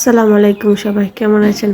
আসসালামু আলাইকুম সবাই কেমন আছেন?